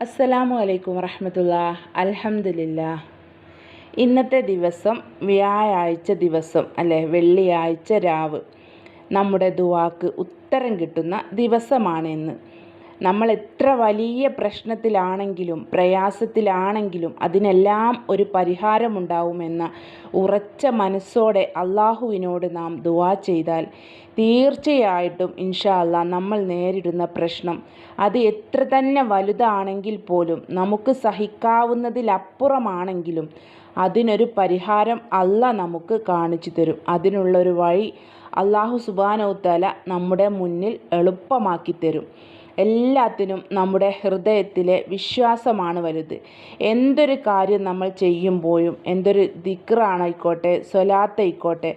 അസ്സലാമു അലൈക്കും വറഹമത്തുള്ള അലഹമില്ല ഇന്നത്തെ ദിവസം വ്യാഴാഴ്ച ദിവസം അല്ലെ വെള്ളിയാഴ്ച രാവ് നമ്മുടെ ദുവാക്ക് ഉത്തരം കിട്ടുന്ന ദിവസമാണ് ഇന്ന്. നമ്മൾ എത്ര വലിയ പ്രശ്നത്തിലാണെങ്കിലും പ്രയാസത്തിലാണെങ്കിലും അതിനെല്ലാം ഒരു പരിഹാരമുണ്ടാവുമെന്ന ഉറച്ച മനസ്സോടെ അള്ളാഹുവിനോട് നാം ദുവാ ചെയ്താൽ തീർച്ചയായിട്ടും ഇൻഷാ അല്ലാ നമ്മൾ നേരിടുന്ന പ്രശ്നം അത് എത്ര തന്നെ വലുതാണെങ്കിൽ പോലും നമുക്ക് സഹിക്കാവുന്നതിലപ്പുറമാണെങ്കിലും അതിനൊരു പരിഹാരം അല്ല നമുക്ക് കാണിച്ചു തരും. അതിനുള്ളൊരു വഴി അള്ളാഹു സുബാനോത്തല നമ്മുടെ മുന്നിൽ എളുപ്പമാക്കി തരും. എല്ലാത്തിനും നമ്മുടെ ഹൃദയത്തിലെ വിശ്വാസമാണ് വലുത്. എന്തൊരു കാര്യം നമ്മൾ ചെയ്യുമ്പോഴും എന്തൊരു ദിക്റാണായിക്കോട്ടെ സ്വലാത്തായിക്കോട്ടെ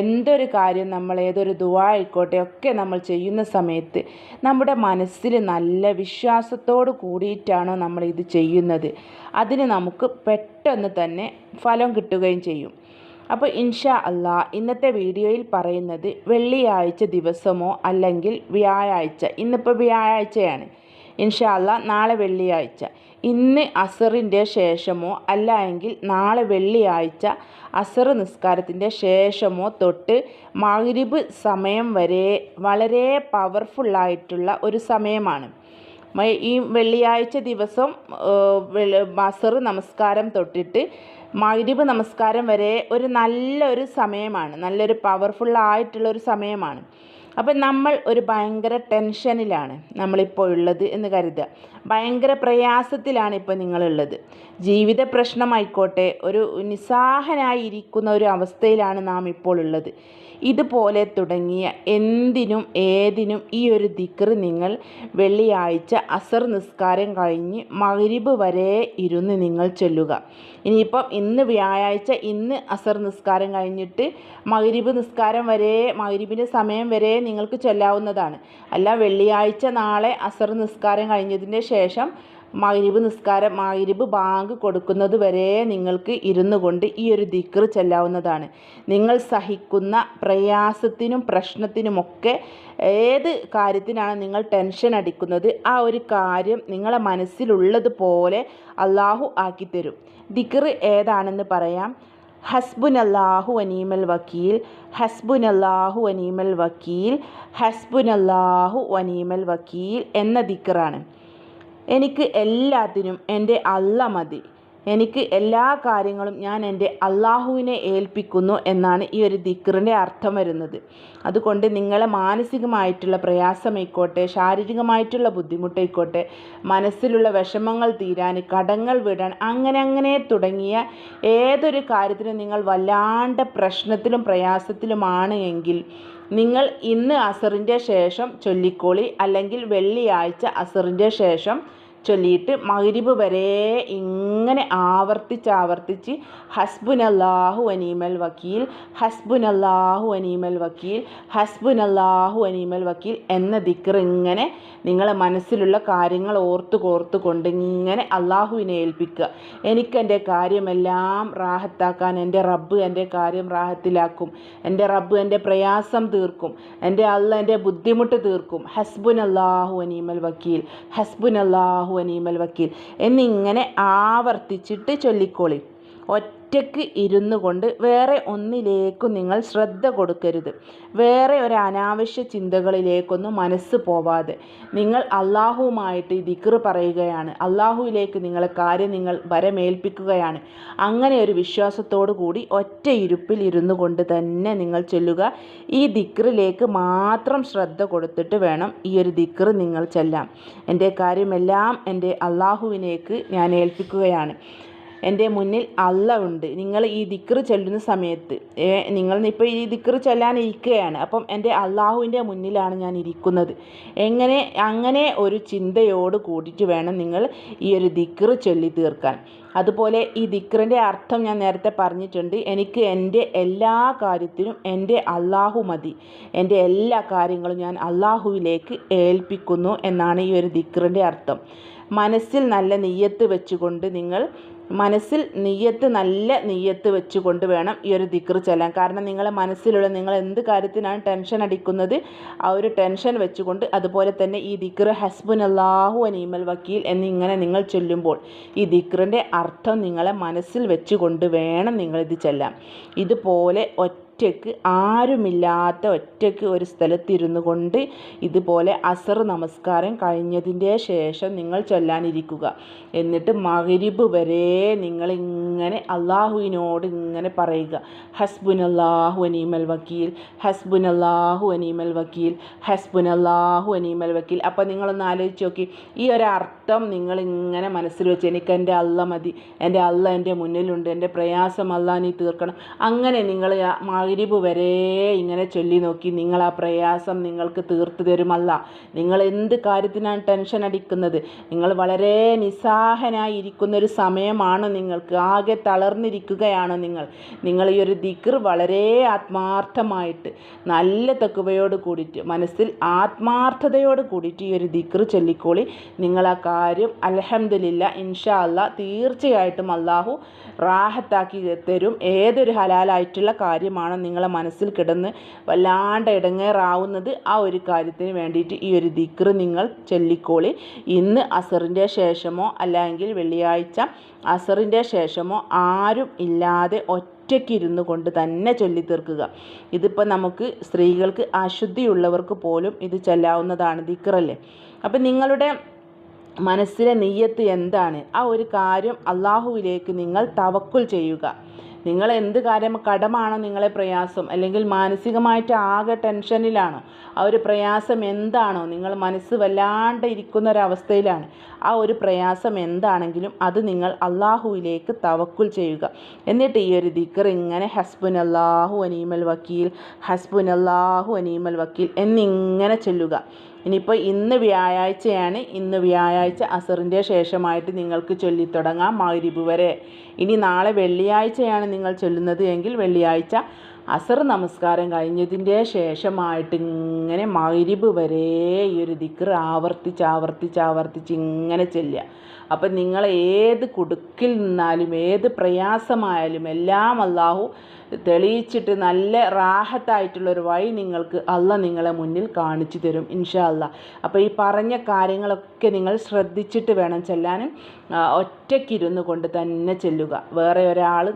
എന്തൊരു കാര്യം നമ്മൾ ഏതൊരു ദുവാ ആയിക്കോട്ടെ ഒക്കെ നമ്മൾ ചെയ്യുന്ന സമയത്ത് നമ്മുടെ മനസ്സിൽ നല്ല വിശ്വാസത്തോട് കൂടിയിട്ടാണ് നമ്മൾ ഇത് ചെയ്യുന്നത്. അതിന് നമുക്ക് പെട്ടെന്ന് തന്നെ ഫലം കിട്ടുകയും ചെയ്യും. അപ്പോൾ ഇൻഷാ അല്ലാ ഇന്നത്തെ വീഡിയോയിൽ പറയുന്നത് വെള്ളിയാഴ്ച ദിവസമോ അല്ലെങ്കിൽ വ്യാഴാഴ്ച. ഇന്നിപ്പോൾ വ്യാഴാഴ്ചയാണ്. ഇൻഷാ അല്ലാ നാളെ വെള്ളിയാഴ്ച. ഇന്ന് അസറിന്റെ ശേഷമോ അല്ല എങ്കിൽ നാളെ വെള്ളിയാഴ്ച അസർ നിസ്കാരത്തിന്റെ ശേഷമോ തൊട്ട് മഗ്രിബ് സമയം വരെ വളരെ പവർഫുള്ളായിട്ടുള്ള ഒരു സമയമാണ്. ഈ വെള്ളിയാഴ്ച ദിവസം അസർ നമസ്കാരം തൊട്ടിട്ട് മഗ്രിബ് നമസ്കാരം വരെ ഒരു നല്ലൊരു സമയമാണ്. നല്ലൊരു പവർഫുൾ ആയിട്ടുള്ള ഒരു സമയമാണ്. അപ്പം നമ്മൾ ഒരു ഭയങ്കര ടെൻഷനിലാണ് നമ്മളിപ്പോൾ ഉള്ളത് എന്ന് കരുതുക. ഭയങ്കര പ്രയാസത്തിലാണ് ഇപ്പോൾ നിങ്ങളുള്ളത്. ജീവിത പ്രശ്നമായിക്കോട്ടെ ഒരു നിസ്സാഹനായിരിക്കുന്ന ഒരു അവസ്ഥയിലാണ് നാം ഇപ്പോൾ ഉള്ളത്. ഇതുപോലെ തുടങ്ങിയ എന്തിനും ഏതിനും ഈ ഒരു ദിക്ർ നിങ്ങൾ വെള്ളിയാഴ്ച അസർ നിസ്കാരം കഴിഞ്ഞ് മഗ്രിബ് വരെ ഇരുന്ന് നിങ്ങൾ ചൊല്ലുക. ഇനിയിപ്പം ഇന്ന് വ്യാഴാഴ്ച ഇന്ന് അസർ നിസ്കാരം കഴിഞ്ഞിട്ട് മഗ്രിബ് നിസ്കാരം വരെ മഗ്രിബിന്റെ സമയം വരെ നിങ്ങൾക്ക് ചൊല്ലാവുന്നതാണ്. അല്ല വെള്ളിയാഴ്ച നാളെ അസർ നിസ്കാരം കഴിഞ്ഞതിന്റെ ശേഷം മഗ്രിബ് നിസ്കാരം മഗ്രിബ് ബാങ്ക് കൊടുക്കുന്നത് വരെ നിങ്ങൾക്ക് ഇരുന്നു കൊണ്ട് ഈ ഒരു ദിക്ർ ചെല്ലാവുന്നതാണ്. നിങ്ങൾ സഹിക്കുന്ന പ്രയാസത്തിനും പ്രശ്നത്തിനുമൊക്കെ ഏത് കാര്യത്തിനാണ് നിങ്ങൾ ടെൻഷൻ അടിക്കുന്നത് ആ ഒരു കാര്യം നിങ്ങളെ മനസ്സിലുള്ളതുപോലെ അള്ളാഹു ആക്കിത്തരും. ദിക്ർ ഏതാണെന്ന് പറയാം. ഹസ്ബുൻ അല്ലാഹു വനീമൽ വക്കീൽ ഹസ്ബുൻ അല്ലാഹു വനീമൽ വക്കീൽ ഹസ്ബുൻ അല്ലാഹു വനീമൽ വക്കീൽ എന്ന ദിക്റാണ്. എനിക്ക് എല്ലാത്തിനും എന്റെ അല്ല മതി. എനിക്ക് എല്ലാ കാര്യങ്ങളും ഞാൻ എന്റെ അള്ളാഹുവിനെ ഏൽപ്പിക്കുന്നു എന്നാണ് ഈ ഒരു ദിക്റിന്റെ അർത്ഥം വരുന്നത്. അതുകൊണ്ട് നിങ്ങളെ മാനസികമായിട്ടുള്ള പ്രയാസമായിക്കോട്ടെ ശാരീരികമായിട്ടുള്ള ബുദ്ധിമുട്ടായിക്കോട്ടെ മനസ്സിലുള്ള വിഷമങ്ങൾ തീരാൻ കടങ്ങൾ വിടാൻ അങ്ങനെ അങ്ങനെ തുടങ്ങിയ ഏതൊരു കാര്യത്തിനും നിങ്ങൾ വല്ലാണ്ട് പ്രശ്നത്തിലും പ്രയാസത്തിലുമാണ് എങ്കിൽ നിങ്ങൾ ഇന്ന് അസറിന്റെ ശേഷം ചൊല്ലിക്കോളി അല്ലെങ്കിൽ വെള്ളിയാഴ്ച അസറിന്റെ ശേഷം ചൊല്ലിയിട്ട് മഗ്രിബ് വരെ ഇങ്ങനെ ആവർത്തിച്ച് ആവർത്തിച്ച് ഹസ്ബുൻ അല്ലാഹു അനീമൽ വക്കീൽ ഹസ്ബുൻ അല്ലാഹു അനീമൽ വക്കീൽ ഹസ്ബുൻ അല്ലാഹു അനീമൽ വക്കീൽ എന്ന ദിക്കർ ഇങ്ങനെ നിങ്ങളെ മനസ്സിലുള്ള കാര്യങ്ങൾ ഓർത്ത് കോർത്ത് കൊണ്ട് ഇങ്ങനെ അള്ളാഹുവിനെ ഏൽപ്പിക്കുക. എനിക്കെന്റെ കാര്യമെല്ലാം റാഹത്താക്കാൻ എന്റെ റബ്ബ് എന്റെ കാര്യം റാഹത്തിലാക്കും എന്റെ റബ്ബ് എന്റെ പ്രയാസം തീർക്കും എന്റെ അള്ള എന്റെ ബുദ്ധിമുട്ട് തീർക്കും. ഹസ്ബുൻ അല്ലാഹു അനീമൽ വക്കീൽ ഹസ്ബുൻ അല്ലാഹു അനീമൽ വക്കീൽ എന്നിങ്ങനെ ആവർത്തിച്ചിട്ട് ചൊല്ലിക്കോളി. ഒറ്റയ്ക്ക് ഇരുന്നു കൊണ്ട് വേറെ ഒന്നിലേക്കും നിങ്ങൾ ശ്രദ്ധ കൊടുക്കരുത്. വേറെ ഒരു അനാവശ്യ ചിന്തകളിലേക്കൊന്നും മനസ്സ് പോവാതെ നിങ്ങൾ അള്ളാഹുവുമായിട്ട് ദിക്ർ പറയുകയാണ്. അള്ളാഹുവിലേക്ക് നിങ്ങളെ കാര്യം നിങ്ങൾ വരമേൽപ്പിക്കുകയാണ്. അങ്ങനെ ഒരു വിശ്വാസത്തോടു കൂടി ഒറ്റ ഇരുപ്പിൽ ഇരുന്നു കൊണ്ട് തന്നെ നിങ്ങൾ ചെല്ലുക. ഈ ദിക്റിലേക്ക് മാത്രം ശ്രദ്ധ കൊടുത്തിട്ട് വേണം ഈ ഒരു ദിക്ർ നിങ്ങൾ ചെല്ലാം എന്റെ കാര്യമെല്ലാം എന്റെ അള്ളാഹുവിനേക്ക് ഞാൻ ഏൽപ്പിക്കുകയാണ്. എന്റെ മുന്നിൽ അള്ള ഉണ്ട് നിങ്ങൾ ഈ ദിക്ർ ചൊല്ലുന്ന സമയത്ത് നിങ്ങൾ ഇപ്പോൾ ഈ ദിക്ർ ചൊല്ലാനിരിക്കുകയാണ്. അപ്പം എന്റെ അള്ളാഹുവിന്റെ മുന്നിലാണ് ഞാൻ ഇരിക്കുന്നത്. എങ്ങനെ അങ്ങനെ ഒരു ചിന്തയോട് കൂടിയിട്ട് വേണം നിങ്ങൾ ഈ ഒരു ദിക്ർ ചൊല്ലി തീർക്കാൻ. അതുപോലെ ഈ ദിക്റിന്റെ അർത്ഥം ഞാൻ നേരത്തെ പറഞ്ഞിട്ടുണ്ട്. എനിക്ക് എന്റെ എല്ലാ കാര്യത്തിനും എന്റെ അള്ളാഹു മതി. എന്റെ എല്ലാ കാര്യങ്ങളും ഞാൻ അള്ളാഹുവിലേക്ക് ഏൽപ്പിക്കുന്നു എന്നാണ് ഈ ഒരു ദിക്റിന്റെ അർത്ഥം. മനസ്സിൽ നല്ല നെയ്യത്ത് വെച്ചുകൊണ്ട് നിങ്ങൾ മനസ്സിൽ നെയ്യത്ത് നല്ല നെയ്യത്ത് വെച്ചുകൊണ്ട് വേണം ഈ ഒരു ദിക്ർ ചെല്ലാൻ. കാരണം നിങ്ങളെ മനസ്സിലുള്ള നിങ്ങൾ എന്ത് കാര്യത്തിനാണ് ടെൻഷൻ അടിക്കുന്നത് ആ ഒരു ടെൻഷൻ വെച്ചുകൊണ്ട് അതുപോലെ തന്നെ ഈ ദിക്ർ ഹസ്ബുൻ അള്ളാഹു അനീമൽ വക്കീൽ എന്നിങ്ങനെ നിങ്ങൾ ചൊല്ലുമ്പോൾ ഈ ദിക്റിന്റെ അർത്ഥം നിങ്ങളെ മനസ്സിൽ വെച്ചുകൊണ്ട് വേണം നിങ്ങളിത് ചെല്ലാം ഇതുപോലെ ഒറ്റ ഒറ്റയ്ക്ക് ആരുമില്ലാത്ത ഒറ്റയ്ക്ക് ഒരു സ്ഥലത്തിരുന്നു കൊണ്ട് ഇതുപോലെ അസർ നമസ്കാരം കഴിഞ്ഞതിന്റെ ശേഷം നിങ്ങൾ ചൊല്ലാനിരിക്കുക. എന്നിട്ട് മകരിബ് വരെ നിങ്ങൾ ഇങ്ങനെ അള്ളാഹുവിനോട് ഇങ്ങനെ പറയുക. ഹസ്ബുൻ അള്ളാഹു അനീമൽ വക്കീൽ ഹസ്ബുൻ അള്ളാഹു അനീമൽ വക്കീൽ ഹസ്ബുൻ അള്ളാഹു അനീമൽ വക്കീൽ. അപ്പോൾ നിങ്ങളൊന്ന് ആലോചിച്ച് നോക്കി. ഈ ഒരർത്ഥം ഇങ്ങനെ മനസ്സിൽ വെച്ച് എനിക്ക് എന്റെ അള്ള മതി എന്റെ അള്ള എന്റെ മുന്നിലുണ്ട് എന്റെ പ്രയാസം അല്ല നീ തീർക്കണം. അങ്ങനെ നിങ്ങൾ മകരിബ് വരെ ഇങ്ങനെ ചൊല്ലി നോക്കി. നിങ്ങൾ ആ പ്രയാസം നിങ്ങൾക്ക് തീർത്തു തരുമല്ല. നിങ്ങൾ എന്ത് കാര്യത്തിനാണ് ടെൻഷൻ അടിക്കുന്നത്? നിങ്ങൾ വളരെ നിസ്സാഹനായി ഇരിക്കുന്ന ഒരു സമയമാണ് നിങ്ങൾക്ക്. ആകെ തളർന്നിരിക്കുകയാണ് നിങ്ങൾ. നിങ്ങൾ ഈ ഒരു ദിക്ർ വളരെ ആത്മാർത്ഥമായിട്ട് നല്ല തെക്കുവയോട് കൂടിയിട്ട് മനസ്സിൽ ആത്മാർത്ഥതയോട് കൂടിയിട്ട് ഈ ഒരു ദിക്ർ ചൊല്ലിക്കോളി. നിങ്ങൾ ആ കാര്യം അലഹമില്ല ഇൻഷാ അല്ല തീർച്ചയായിട്ടും അള്ളാഹു റാഹത്താക്കി തരും. ഏതൊരു ഹലാലായിട്ടുള്ള കാര്യമാണ് നിങ്ങളെ മനസ്സിൽ കിടന്ന് വല്ലാണ്ട് ഇടങ്ങേറാവുന്നത് ആ ഒരു കാര്യത്തിന് വേണ്ടിയിട്ട് ഈ ഒരു ദിക്ർ നിങ്ങൾ ചൊല്ലിക്കോളി. ഇന്ന് അസറിന്റെ ശേഷമോ അല്ലെങ്കിൽ വെള്ളിയാഴ്ച അസറിന്റെ ശേഷമോ ആരും ഇല്ലാതെ ഒറ്റയ്ക്ക് ഇരുന്നു കൊണ്ട് തന്നെ ചൊല്ലി തീർക്കുക ഇതിപ്പോൾ നമുക്ക് സ്ത്രീകൾക്ക് അശുദ്ധിയുള്ളവർക്ക് പോലും ഇത് ചൊല്ലാവുന്നതാണ് ദിക്റല്ലേ? അപ്പം നിങ്ങളുടെ മനസ്സിലെ നെയ്യത്ത് എന്താണ്? ആ ഒരു കാര്യം അള്ളാഹുവിലേക്ക് നിങ്ങൾ തവക്കുൽ ചെയ്യുക. നിങ്ങൾ എന്ത് കാര്യം കടമാണ് നിങ്ങളെ പ്രയാസം അല്ലെങ്കിൽ മാനസികമായിട്ട് ആകെ ടെൻഷനിലാണ്. ആ ഒരു പ്രയാസം എന്താണോ നിങ്ങൾ മനസ്സ് വല്ലാണ്ട് ഇരിക്കുന്ന ഒരവസ്ഥയിലാണ് ആ ഒരു പ്രയാസം എന്താണെങ്കിലും അത് നിങ്ങൾ അള്ളാഹുവിലേക്ക് തവക്കുൽ ചെയ്യുക. എന്നിട്ട് ഈ ഒരു ദിക്കർ ഇങ്ങനെ ഹസ്ബുൻ അള്ളാഹു അനീമൽ വക്കീൽ ഹസ്ബുൻ അള്ളാഹു അനീമൽ വക്കീൽ എന്നിങ്ങനെ ചൊല്ലുക. ഇനിയിപ്പോൾ ഇന്ന് വ്യാഴാഴ്ചയാണ്. ഇന്ന് വ്യാഴാഴ്ച അസറിന്റെ ശേഷമായിട്ട് നിങ്ങൾക്ക് ചൊല്ലിത്തുടങ്ങാം മഗ്രിബ് വരെ. ഇനി നാളെ വെള്ളിയാഴ്ചയാണ് നിങ്ങൾ ചൊല്ലുന്നത് എങ്കിൽ വെള്ളിയാഴ്ച അസർ നമസ്കാരം കഴിഞ്ഞതിന്റെ ശേഷമായിട്ട് ഇങ്ങനെ മഗ്രിബ് വരെ ഈ ഒരു ദിക്ർ ആവർത്തിച്ച് ആവർത്തിച്ച് ആവർത്തിച്ച് ഇങ്ങനെ ചെല്ലുക. അപ്പം നിങ്ങൾ ഏത് കുടുക്കിൽ നിന്നാലും ഏത് പ്രയാസമായാലും എല്ലാം അള്ളാഹു തെളിയിച്ചിട്ട് നല്ല റാഹത്തായിട്ടുള്ളൊരു വഴി നിങ്ങൾക്ക് അല്ല നിങ്ങളെ മുന്നിൽ കാണിച്ചു തരും ഇൻഷാ അല്ല. അപ്പോൾ ഈ പറഞ്ഞ കാര്യങ്ങളൊക്കെ നിങ്ങൾ ശ്രദ്ധിച്ചിട്ട് വേണം ചെല്ലാനും. ഒറ്റയ്ക്കിരുന്നു കൊണ്ട് തന്നെ ചെല്ലുക. വേറെ ഒരാൾ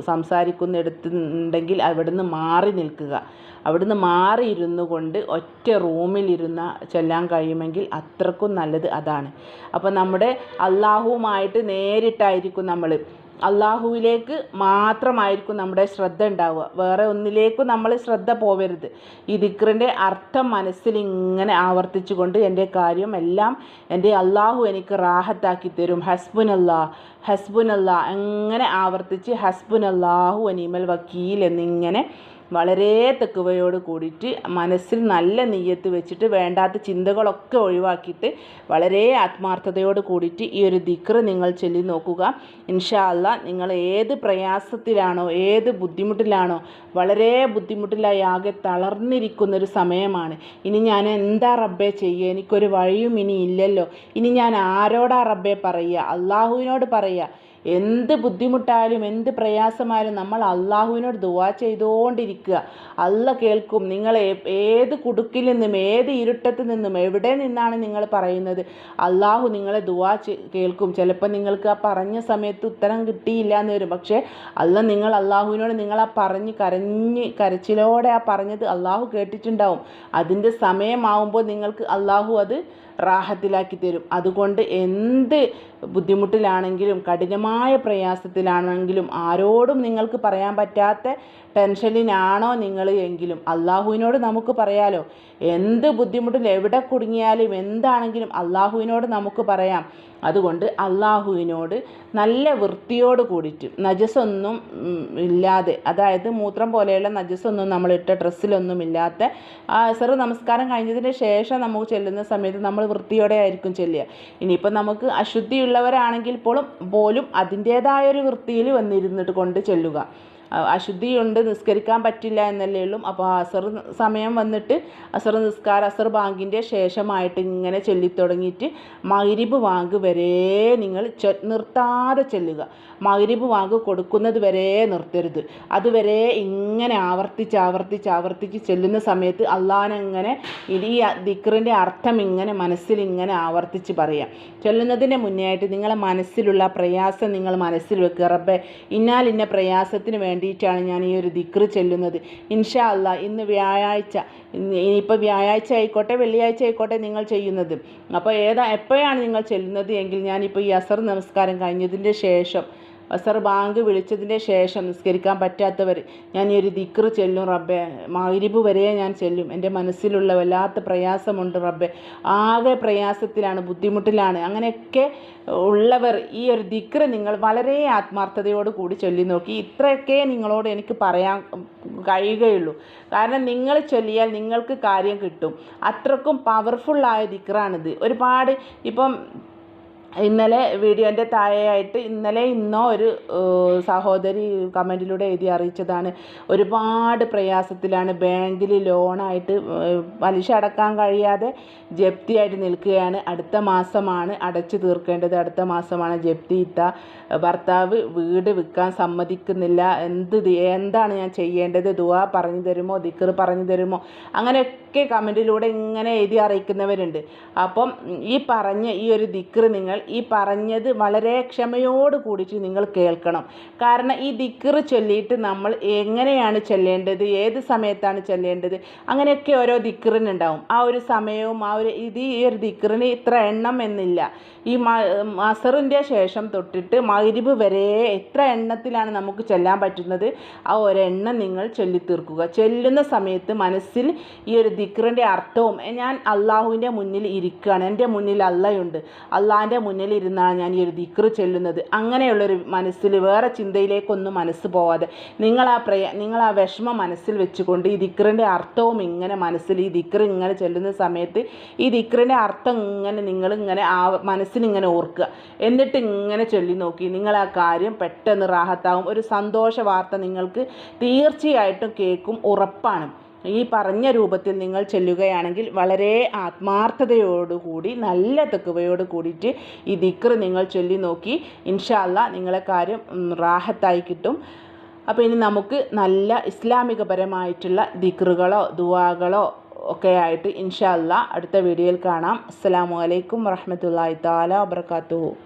സംസാരിക്കുന്നിടത്തുണ്ടെങ്കിൽ അവിടുന്ന് മാറി നിൽക്കുക. അവിടുന്ന് മാറി ഇരുന്നു കൊണ്ട് ഒറ്റ റൂമിലിരുന്ന ചെല്ലാൻ കഴിയുമെങ്കിൽ അത്രക്കും നല്ലത് അതാണ്. അപ്പോൾ നമ്മുടെ അള്ളാഹുവുമായിട്ട് നേരിട്ടായിരിക്കും നമ്മൾ അള്ളാഹുവിലേക്ക് മാത്രമായിരിക്കും നമ്മുടെ ശ്രദ്ധ ഉണ്ടാവുക. വേറെ ഒന്നിലേക്കും നമ്മൾ ശ്രദ്ധ പോവരുത്. ഈ ദിക്റിന്റെ അർത്ഥം മനസ്സിൽ ഇങ്ങനെ ആവർത്തിച്ചുകൊണ്ട് എന്റെ കാര്യം എല്ലാം എന്റെ അള്ളാഹു എനിക്ക് റാഹത്താക്കി തരും. ഹസ്ബുൻ അല്ലാ ഹസ്ബുൻ അല്ലാ അങ്ങനെ ആവർത്തിച്ച് ഹസ്ബുൻ അല്ലാഹു അനീമൽ വക്കീൽ എന്നിങ്ങനെ വളരെ തെക്കുവയോട് കൂടിയിട്ട് മനസ്സിൽ നല്ല നെയ്യത്ത് വെച്ചിട്ട് വേണ്ടാത്ത ചിന്തകളൊക്കെ ഒഴിവാക്കിയിട്ട് വളരെ ആത്മാർത്ഥതയോട് കൂടിയിട്ട് ഈ ഒരു ദിക്ർ നിങ്ങൾ ചൊല്ലി നോക്കുക. ഇൻഷാ അല്ല നിങ്ങൾ ഏത് പ്രയാസത്തിലാണോ ഏത് ബുദ്ധിമുട്ടിലാണോ വളരെ ബുദ്ധിമുട്ടിലായി ആകെ തളർന്നിരിക്കുന്ന ഒരു സമയമാണ്. ഇനി ഞാൻ എന്താ റബ്ബെ ചെയ്യുക എനിക്കൊരു വഴിയും ഇനി ഇല്ലല്ലോ. ഇനി ഞാൻ ആരോടാ റബ്ബെ പറയുക? അള്ളാഹുവിനോട് പറയുക. എന്ത് ബുദ്ധിമുട്ടായാലും എന്ത് പ്രയാസമായാലും നമ്മൾ അള്ളാഹുവിനോട് ദുവാ ചെയ്തുകൊണ്ടിരിക്കുക അല്ല കേൾക്കും. നിങ്ങൾ ഏത് കുടുക്കിൽ നിന്നും ഏത് ഇരുട്ടത്ത് നിന്നും എവിടെ നിന്നാണ് നിങ്ങൾ പറയുന്നത്? അള്ളാഹു നിങ്ങളെ ദുവാ കേൾക്കും. ചിലപ്പോൾ നിങ്ങൾക്ക് ആ പറഞ്ഞ സമയത്ത് ഉത്തരം കിട്ടിയില്ല എന്ന് വരും. പക്ഷേ അല്ല നിങ്ങൾ അള്ളാഹുവിനോട് നിങ്ങൾ ആ പറഞ്ഞ് കരഞ്ഞ് കരച്ചിലോടെ ആ പറഞ്ഞത് അള്ളാഹു കേട്ടിട്ടുണ്ടാവും. അതിന്റെ സമയമാവുമ്പോൾ നിങ്ങൾക്ക് അള്ളാഹു അത് റാഹത്തിലാക്കി തരും. അതുകൊണ്ട് എന്ത് ബുദ്ധിമുട്ടിലാണെങ്കിലും കഠിനമായ പ്രയാസത്തിലാണെങ്കിലും ആരോടും നിങ്ങൾക്ക് പറയാൻ പറ്റാത്ത ടെൻഷനിലാണോ നിങ്ങൾ എങ്കിലും? അള്ളാഹുവിനോട് നമുക്ക് പറയാലോ? എന്ത് ബുദ്ധിമുട്ടിൽ എവിടെ കുടുങ്ങിയാലും എന്താണെങ്കിലും അള്ളാഹുവിനോട് നമുക്ക് പറയാം. അതുകൊണ്ട് അള്ളാഹുവിനോട് നല്ല വൃത്തിയോട് കൂടിയിട്ട് നജസൊന്നും ഇല്ലാതെ അതായത് മൂത്രം പോലെയുള്ള നജസൊന്നും നമ്മൾ ഇട്ട ഡ്രസ്സിലൊന്നും ഇല്ലാത്ത സെറു നമസ്കാരം കഴിഞ്ഞതിന് ശേഷം നമുക്ക് ചെല്ലുന്ന സമയത്ത് നമ്മൾ വൃത്തിയോടെ ആയിരിക്കും ചെല്ലുക. ഇനിയിപ്പോൾ നമുക്ക് അശുദ്ധിയുള്ളവരാണെങ്കിൽ പോലും പോലും അതിന്റേതായ ഒരു വൃത്തിയിൽ വന്നിരുന്നിട്ട് കൊണ്ട് ചെല്ലുക. അശുദ്ധിയുണ്ട് നിസ്കരിക്കാൻ പറ്റില്ല എന്നല്ലേ ഉള്ളൂ. അപ്പോൾ അസർ സമയം വന്നിട്ട് അസർ നിസ്കാരം അസർ ബാങ്കിന്റെ ശേഷമായിട്ട് ഇങ്ങനെ ചൊല്ലിത്തുടങ്ങിയിട്ട് മഗ്രിബ് വാങ്ക് വരെ നിങ്ങൾ നിർത്താതെ ചെല്ലുക. മഗ്രിബ് വാങ്ക് കൊടുക്കുന്നത് വരെ നിർത്തരുത്. അതുവരെ ഇങ്ങനെ ആവർത്തിച്ച് ആവർത്തിച്ച് ആവർത്തിച്ച് ചെല്ലുന്ന സമയത്ത് അള്ളാഹനെങ്ങനെ ഈ ദിക്റിന്റെ അർത്ഥം ഇങ്ങനെ മനസ്സിൽ ഇങ്ങനെ ആവർത്തിച്ച് പറയാം. ചൊല്ലുന്നതിന് മുന്നേ ആയിട്ട് നിങ്ങളെ മനസ്സിലുള്ള പ്രയാസം നിങ്ങൾ മനസ്സിൽ വെക്കുക. റബ്ബെ ഇന്നാൽ ഇന്ന പ്രയാസത്തിന് വേണ്ടിയിട്ടാണ് ഞാൻ ഈ ഒരു ദിക്ർ ചെല്ലുന്നത്. ഇൻഷാ അല്ല ഇന്ന് വ്യാഴാഴ്ച ഇനിയിപ്പോൾ വ്യാഴാഴ്ച ആയിക്കോട്ടെ വെള്ളിയാഴ്ച ആയിക്കോട്ടെ നിങ്ങൾ ചെയ്യുന്നത്. അപ്പോൾ ഏതാ എപ്പോഴാണ് നിങ്ങൾ ചെല്ലുന്നത് എങ്കിൽ ഞാനിപ്പോൾ ഈ അസർ നമസ്കാരം കഴിഞ്ഞതിന്റെ ശേഷം അസർ ബാങ്ക് വിളിച്ചതിന്റെ ശേഷം നിസ്കരിക്കാൻ പറ്റാത്തവർ ഞാൻ ഈ ഒരു ദിക്ർ ചെല്ലും റബ്ബെ. മഗ്രിബ് വരെ ഞാൻ ചെല്ലും. എന്റെ മനസ്സിലുള്ള വല്ലാത്ത പ്രയാസമുണ്ട് റബ്ബെ. ആകെ പ്രയാസത്തിലാണ് ബുദ്ധിമുട്ടിലാണ്. അങ്ങനെയൊക്കെ ഉള്ളവർ ഈ ഒരു ദിക്ർ നിങ്ങൾ വളരെ ആത്മാർത്ഥതയോട് കൂടി ചൊല്ലി നോക്കി. ഇത്രയൊക്കെ നിങ്ങളോട് എനിക്ക് പറയാൻ കഴിയുകയുള്ളൂ. കാരണം നിങ്ങൾ ചൊല്ലിയാൽ നിങ്ങൾക്ക് കാര്യം കിട്ടും. അത്രക്കും പവർഫുള്ളായ ദിക്റാണിത്. ഒരുപാട് ഇപ്പം ഇന്നലെ വീഡിയോന്റെ താഴെയായിട്ട് ഇന്നലെ ഇന്നോ ഒരു സഹോദരി കമന്റിലൂടെ എഴുതി അറിയിച്ചതാണ്. ഒരുപാട് പ്രയാസത്തിലാണ്. ബാങ്കിൽ ലോണായിട്ട് പലിശ അടക്കാൻ കഴിയാതെ ജപ്തിയായിട്ട് നിൽക്കുകയാണ്. അടുത്ത മാസമാണ് അടച്ചു തീർക്കേണ്ടത്. അടുത്ത മാസമാണ് ജപ്തി ഇത്ത. ഭർത്താവ് വീട് വിൽക്കാൻ സമ്മതിക്കുന്നില്ല. എന്ത് എന്താണ് ഞാൻ ചെയ്യേണ്ടത്? ദുവാ പറഞ്ഞു തരുമോ? ദിക്കർ പറഞ്ഞു തരുമോ? അങ്ങനെയൊക്കെ കമന്റിലൂടെ ഇങ്ങനെ എഴുതി അറിയിക്കുന്നവരുണ്ട്. അപ്പം ഈ പറഞ്ഞ ഈ ഒരു ദിക്കർ നിങ്ങൾ ഈ പറഞ്ഞത് വളരെ ക്ഷമയോട് കൂടിയിട്ട് നിങ്ങൾ കേൾക്കണം. കാരണം ഈ ദിക്കർ ചൊല്ലിയിട്ട് നമ്മൾ എങ്ങനെയാണ് ചെല്ലേണ്ടത് ഏത് സമയത്താണ് ചെല്ലേണ്ടത് അങ്ങനെയൊക്കെ ഓരോ ദിക്കറിനുണ്ടാവും ആ ഒരു സമയവും ആ ഒരു ഇത് ഈ ഒരു ദിക്കറിന് ഇത്ര എണ്ണം എന്നില്ല. ഈ മസറിന്റെ ശേഷം തൊട്ടിട്ട് മൈരിബ് വരെ എത്ര എണ്ണത്തിലാണ് നമുക്ക് ചെല്ലാൻ പറ്റുന്നത് ആ ഒരെണ്ണം നിങ്ങൾ ചൊല്ലിത്തീർക്കുക. ചെല്ലുന്ന സമയത്ത് മനസ്സിൽ ഈ ഒരു ദിക്കറിന്റെ അർത്ഥവും ഞാൻ അള്ളാഹുവിന്റെ മുന്നിൽ ഇരിക്കുകയാണ് എന്റെ മുന്നിൽ അള്ളയുണ്ട് അള്ളാഹിന്റെ മുന്നിൽ ഇരുന്നാണ് ഞാൻ ഈ ഒരു ദിക്റ് ചെല്ലുന്നത്. അങ്ങനെയുള്ളൊരു മനസ്സിൽ വേറെ ചിന്തയിലേക്കൊന്നും മനസ്സ് പോവാതെ നിങ്ങൾ ആ പ്രയ നിങ്ങൾ ആ വിഷമം മനസ്സിൽ വെച്ചുകൊണ്ട് ഈ ദിക്റിന്റെ അർത്ഥവും ഇങ്ങനെ മനസ്സിൽ ഈ ദിക്റ് ഇങ്ങനെ ചെല്ലുന്ന സമയത്ത് ഈ ദിക്റിന്റെ അർത്ഥം ഇങ്ങനെ നിങ്ങൾ ഇങ്ങനെ ആ മനസ്സിനിങ്ങനെ ഓർക്കുക. എന്നിട്ട് ഇങ്ങനെ ചൊല്ലി നോക്കി. നിങ്ങൾ ആ കാര്യം പെട്ടെന്ന് റാഹത്താവും. ഒരു സന്തോഷ വാർത്ത നിങ്ങൾക്ക് തീർച്ചയായിട്ടും കേൾക്കും ഉറപ്പാണ്. ഈ പറഞ്ഞ രൂപത്തിൽ നിങ്ങൾ ചെല്ലുകയാണെങ്കിൽ വളരെ ആത്മാർത്ഥതയോടുകൂടി നല്ല തെക്കുവയോട് കൂടിയിട്ട് ഈ ദിക്ർ നിങ്ങൾ ചൊല്ലി നോക്കി. ഇൻഷാല്ല നിങ്ങളെ കാര്യം റാഹത്തായി കിട്ടും. അപ്പോൾ ഇനി നമുക്ക് നല്ല ഇസ്ലാമികപരമായിട്ടുള്ള ദിക്റുകളോ ദുവാകളോ ഒക്കെ ആയിട്ട് ഇൻഷാല്ല അടുത്ത വീഡിയോയിൽ കാണാം. അസ്സാം വലൈക്കും വറഹമത്തല്ലാ താല വാബർക്കാത്തു